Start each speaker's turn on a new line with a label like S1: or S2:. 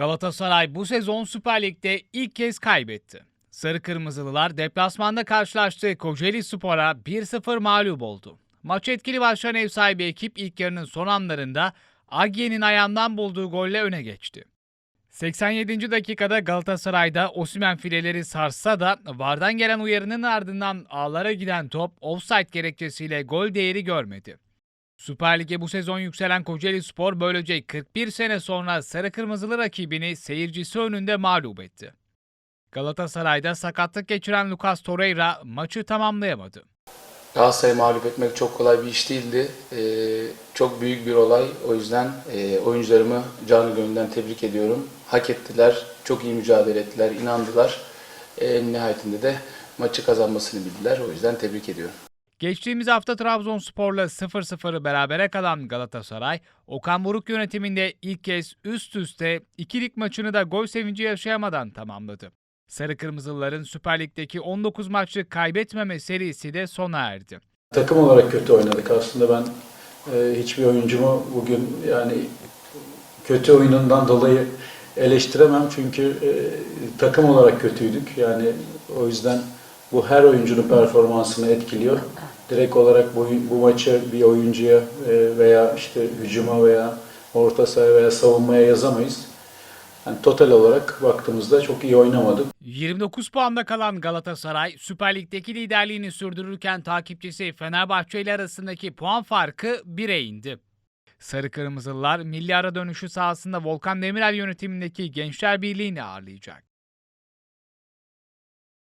S1: Galatasaray bu sezon Süper Lig'de ilk kez kaybetti. Sarı Kırmızılılar deplasmanda karşılaştığı Kocaeli Spor'a 1-0 mağlup oldu. Maç etkili başlayan ev sahibi ekip ilk yarının son anlarında Agye'nin ayağından bulduğu golle öne geçti. 87. dakikada Galatasaray'da Osimhen fileleri sarsa da VAR'dan gelen uyarının ardından ağlara giden top offside gerekçesiyle gol değeri görmedi. Süper Lig'e bu sezon yükselen Kocaeli Spor böylece 41 sene sonra sarı kırmızılı rakibini seyircisi önünde mağlup etti. Galatasaray'da sakatlık geçiren Lucas Torreira maçı tamamlayamadı.
S2: Galatasaray'ı mağlup etmek çok kolay bir iş değildi. Ee, çok büyük bir olay. O yüzden e, oyuncularımı canı gönülden tebrik ediyorum. Hak ettiler, çok iyi mücadele ettiler, inandılar. En nihayetinde de maçı kazanmasını bildiler. O yüzden tebrik ediyorum.
S1: Geçtiğimiz hafta Trabzonspor'la 0-0'ı berabere kalan Galatasaray, Okan Buruk yönetiminde ilk kez üst üste ikilik maçını da gol sevinci yaşayamadan tamamladı. Sarı Kırmızılıların Süper Lig'deki 19 maçlık kaybetmeme serisi de sona erdi.
S3: Takım olarak kötü oynadık. Aslında ben e, hiçbir oyuncumu bugün yani kötü oyunundan dolayı eleştiremem. Çünkü e, takım olarak kötüydük. Yani o yüzden bu her oyuncunun performansını etkiliyor. Direkt olarak bu, bu maçı bir oyuncuya e, veya işte hücuma veya orta sahaya veya savunmaya yazamayız. Yani total olarak baktığımızda çok iyi oynamadık.
S1: 29 puanda kalan Galatasaray, Süper Lig'deki liderliğini sürdürürken takipçisi Fenerbahçe ile arasındaki puan farkı 1'e indi. Sarı Kırmızılılar milli ara dönüşü sahasında Volkan Demirel yönetimindeki Gençler Birliği'ni ağırlayacak.